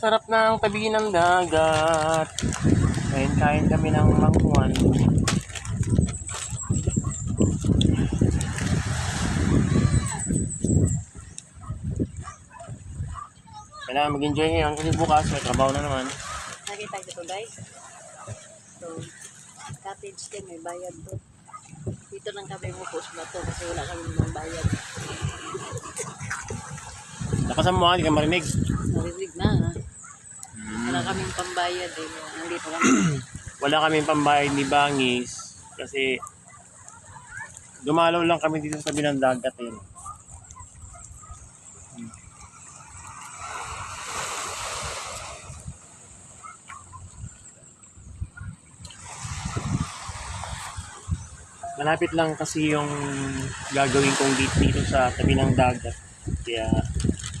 sarap ng tabi ng dagat. Kain-kain kami ng mangkuan. Kailangan mag-enjoy ngayon kasi bukas may trabaho na naman. Nakita ko to guys. So, cottage din, may bayad to. Dito lang kami mupos ba to kasi wala kami ng bayad. Lakasan mo ha, hindi ka marinig. Narinig na. ha? Wala kaming pambayad eh. Nandito kami. Wala kaming pambayad ni Bangis kasi dumalaw lang kami dito sa tabi ng dagat eh. Malapit lang kasi yung gagawin kong date dito sa tabi ng dagat. Kaya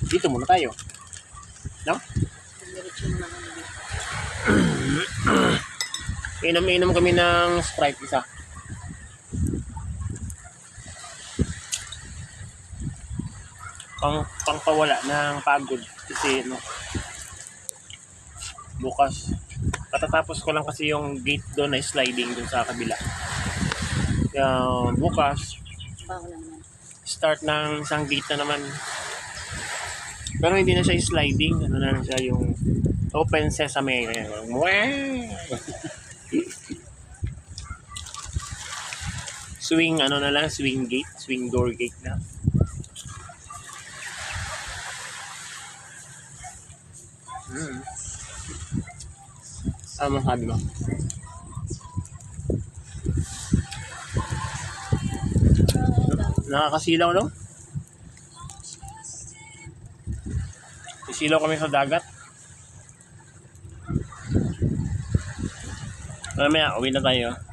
dito muna tayo. No? Diretso mo na kami dito. Inom-inom kami ng Sprite isa. Pang pangpawala ng pagod kasi no bukas patatapos ko lang kasi yung gate doon na sliding doon sa kabila. Kaya bukas start ng isang gate na naman. Pero hindi na siya sliding, ano na lang siya yung open sesame. Mwah! swing ano na lang, swing gate, swing door gate na. Hmm. Masabi mo? Nakakasilaw, no? Sisilaw kami sa dagat. Mamaya, uwi na tayo.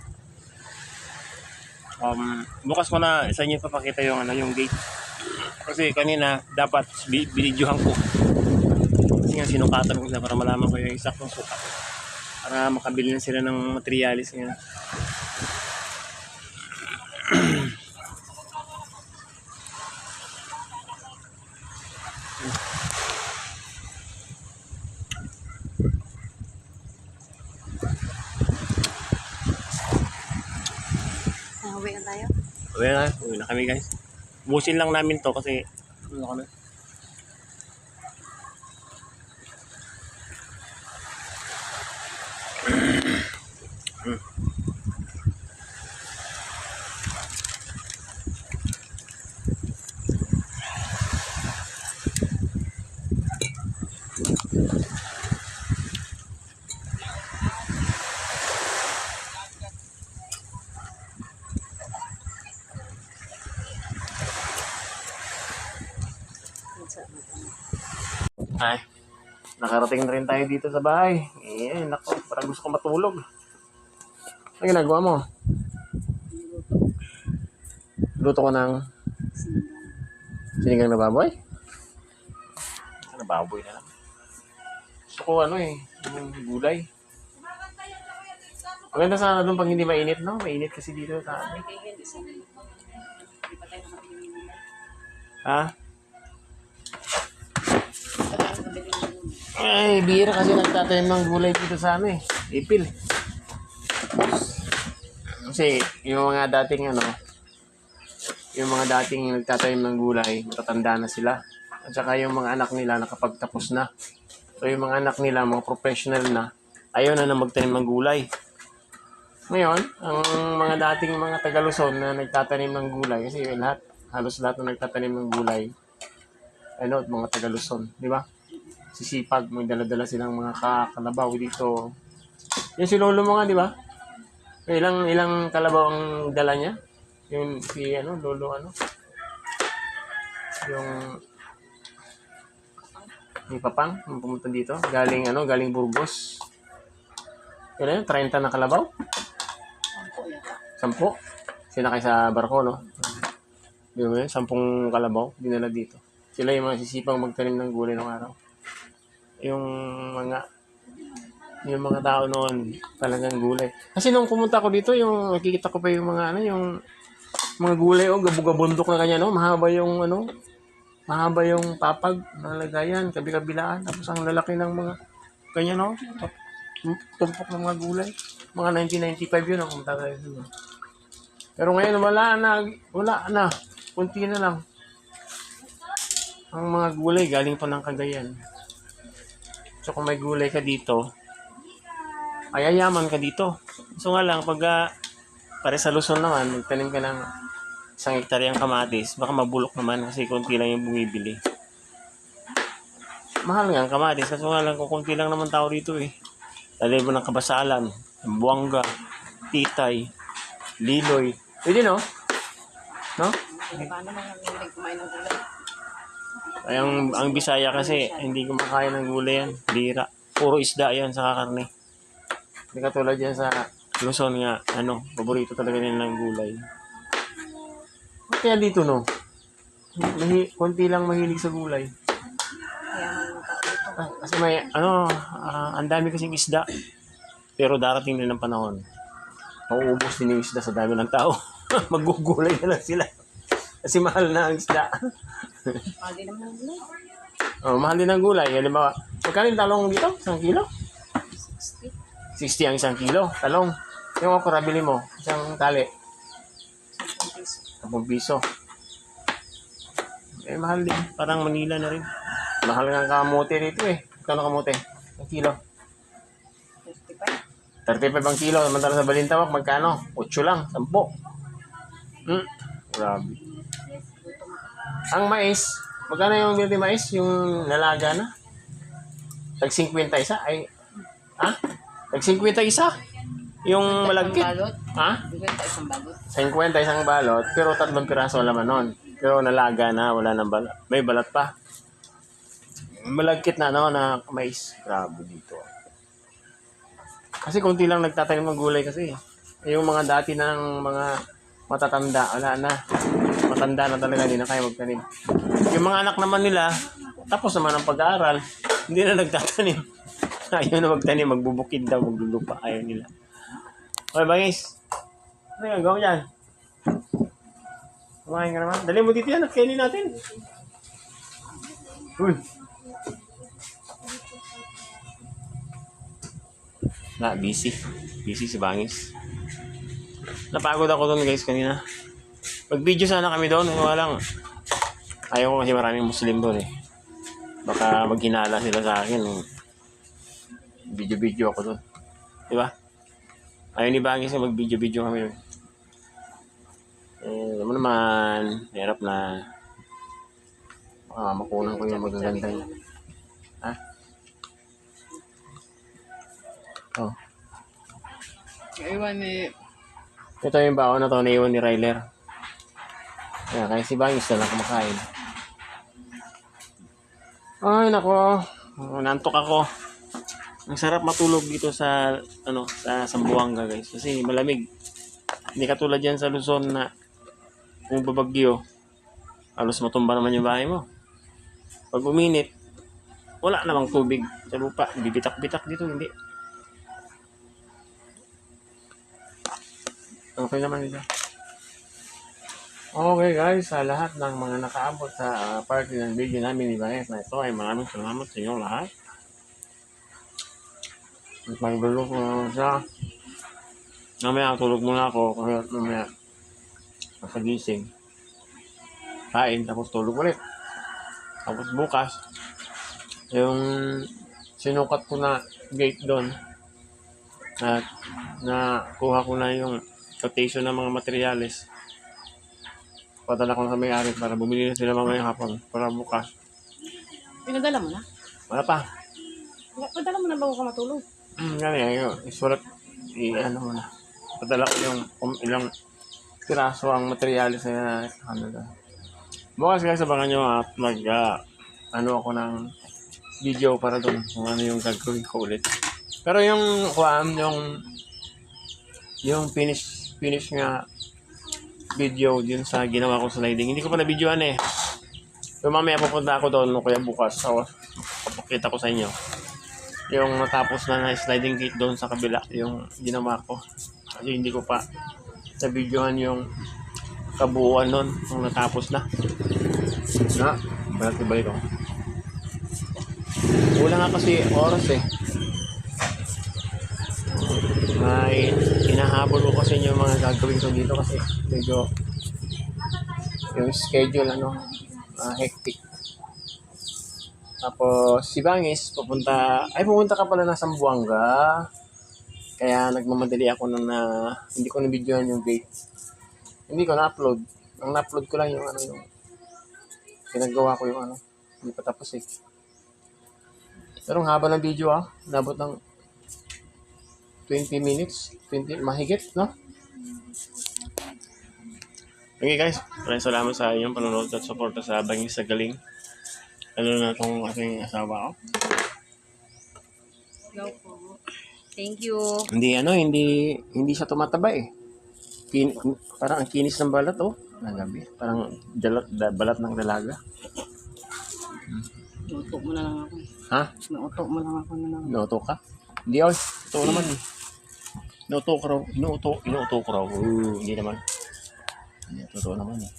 Um, bukas ko na sa inyo papakita yung ano yung gate. Kasi kanina dapat bi- binidyohan ko. Kasi nga sinukatan ko sila para malaman ko yung eksaktong sukat. Para makabili na sila ng materialis ngayon. Uwi na, uwi na kami guys. Busin lang namin to kasi ano kami. Minsan, Ay, nakarating na rin tayo dito sa bahay. Eh, nako, parang gusto ko matulog. Ano ginagawa mo? Luto ko ng sinigang na baboy? Ano baboy na lang? Gusto ko ano eh, yung gulay. Maganda sana doon pag hindi mainit, no? Mainit kasi dito sa amin. May Ay, bira kasi nagtatanim ng gulay dito sa ano eh. Ipil. Kasi yung mga dating ano, yung mga dating nagtatanim ng gulay, matatanda na sila. At saka yung mga anak nila nakapagtapos na. So yung mga anak nila, mga professional na, ayaw na na magtanim ng gulay. Ngayon, ang mga dating mga Tagaluzon na nagtatanim ng gulay, kasi lahat, halos lahat na nagtatanim ng gulay, ano, mga Tagaluzon, di ba? Sisipag, may dala-dala silang mga kakalabaw dito. Yung si lolo mo nga, di ba? Ilang ilang kalabaw ang dala niya? Yung si ano, lolo ano? Yung ni Papang, yung pumunta dito. Galing ano, galing Burgos. Yun yun, 30 na kalabaw? Sampo. Sampo? Sinakay sa barko, no? Di ba yun? Sampung kalabaw, dinala dito. Sila yung mga sisipang magtanim ng gulay ng araw. Yung mga yung mga tao noon talagang gulay. Kasi nung pumunta ko dito, yung nakikita ko pa yung mga ano, yung mga gulay oh, gabugabundok na kanya no, mahaba yung ano, mahaba yung papag na lagayan, kabi-kabilaan. Tapos ang lalaki ng mga, ganyan no? Tumpok ng mga gulay. Mga 1995 yun ang tatay yun. Pero ngayon wala na, wala na. Kunti na lang. Ang mga gulay galing pa ng Cagayan. So kung may gulay ka dito, ay ayaman ka dito. So nga lang, pag ah, pare sa Luzon naman, magtanim ka ng isang hektaryang kamatis, baka mabulok naman kasi konti lang yung bumibili. Mahal nga ang kamatis, kasi nga lang kung konti lang naman tao dito eh. Dali mo ng kabasalan, buwangga, titay, liloy. Pwede no? No? Paano mga kumain ng gulay? Ay, ang, ang Bisaya kasi, hindi kumakain ng gulay yan. Bira. Puro isda yan sa karne. Hindi katulad yan sa Luzon nga, ano, paborito talaga nila ng gulay. Kaya dito, no? Mahi, konti lang mahilig sa gulay. Ah, kasi may, ano, ah, ang dami kasing isda. Pero darating din ang panahon. Mauubos din yung isda sa dami ng tao. Magugulay na lang sila. Kasi mahal na ang isda. Mahal din naman ng gulay. Oh, mahal din ang gulay. Halimbawa, magkano yung talong dito? Isang kilo? 60. 60 ang isang kilo. Talong. Yung okra, bili mo. Isang tali. 10 pesos. 10 piso. Eh, mahal din. Parang Manila na rin. Mahal nga ang kamote dito eh. Kano kamote? Ang kilo. 55. 35 ang kilo. Samantala sa Balintawak, magkano? 8 lang. 10. Hmm. Grabe. Ang mais, magkano yung binili mais? Yung nalaga na? Tag 50 isa? Ay, ha? Tag 50 isa? Yung malagkit? Ha? Bibenta isang balot. 50 isang balot, pero tatlong piraso laman nun. Pero nalaga na, wala nang balat. May balat pa. Malagkit na, no, na mais. Grabe dito. Kasi konti lang nagtatanim ng gulay kasi. Yung mga dati ng mga matatanda, wala na. Matanda na talaga, hindi na kaya magtanim. Yung mga anak naman nila, tapos naman ang pag-aaral, hindi na nagtatanim. Ayaw na magtanim, magbubukid daw, maglulupa. Ayaw nila. Okay ba guys? Ano yung gagawin yan? Kumain ka naman. Dali mo dito yan at kainin natin. Uy. Na, busy. Busy si Bangis. Napagod ako doon guys kanina. Mag-video sana kami doon. Wala lang. Ayaw ko kasi maraming Muslim doon eh. Baka maghinala sila sa akin. Video-video ako doon. Di ba? Ayaw ni Bangis na mag-video-video kami doon. Eh, alam mo naman, hirap na. Ah, makunan ko yung magaganda yun. Ha? Oh. Iwan ni... Ito yung baon na to na iwan ni Ryler. Kaya kaya si Bangis na lang kumakain. Ay, nako. Nantok ako. Ang sarap matulog dito sa ano sa Sambuanga guys kasi malamig. Hindi katulad yan sa Luzon na kung babagyo, halos matumba naman yung bahay mo. Pag uminit, wala namang tubig sa lupa. Bibitak-bitak dito, hindi. Okay naman dito. Okay guys, sa lahat ng mga nakaabot sa ah, party ng video namin ni Banes na ito ay maraming salamat sa inyong lahat. At magdulo ko naman siya. Mamaya tulog muna ako kasi mamaya nakagising. Kain tapos tulog ulit. Tapos bukas, yung sinukat ko na gate doon at na kuha ko na yung quotation ng mga materyales padala ko na sa may-ari para bumili na sila mamaya hapon para bukas. Pinadala mo na? Wala pa. Padala mo na bago ka matulog. Hmm, gani, ayun. Isulat, i-ano mo na. Padala ko yung kung ilang piraso ang materyales na Canada. Bukas guys, abangan nyo at mag, ah, ano ako ng video para doon kung ano yung gagawin ko ulit. Pero yung, kuhaan, yung, yung finish, finish nga video yun sa ginawa ko sliding. Hindi ko pa na-videoan eh. So mamaya pupunta ako doon o kaya bukas. So, papakita ko sa inyo. Yung natapos na na sliding gate doon sa kabila. Yung ginawa ko. Kasi hindi ko pa sa videohan yung kabuuan nun. Kung natapos na. Na. Balat ibalik ko. Wala nga kasi oras eh. May inahabol ko kasi yung mga gagawin ko dito kasi medyo yung schedule ano, ah, hectic. Tapos si Bangis pupunta, ay pupunta ka pala ng Sambuanga. Kaya nagmamadali ako na, na hindi ko na-videoan yung gate. Hindi ko na-upload. Ang na-upload ko lang yung ano yung pinagawa ko yung ano. Hindi pa tapos eh. Pero ang haba ng video ah. Nabot ng 20 minutes. 20, mahigit, no? Okay guys, maraming salamat sa inyong panonood at suporta sa Bangis sa Galing. Lalo na itong aking asawa ko. Go po. Thank you. Hindi ano, hindi hindi siya tumataba eh. Kin, parang ang kinis ng balat oh. Nagabi. Parang dalat, da, balat ng dalaga. Nuto mo na lang ako. Ha? Nuto mo lang ako na lang. Inuuto ka? Hindi oh. Totoo naman eh. Inuuto ko raw. Inuuto, inuuto ko raw. Uh, hindi naman. Hindi, totoo naman eh.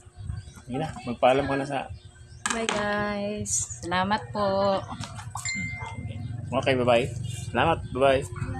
Hindi na, magpaalam ka na sa... Bye guys. Salamat po. Okay, bye-bye. Salamat, bye-bye.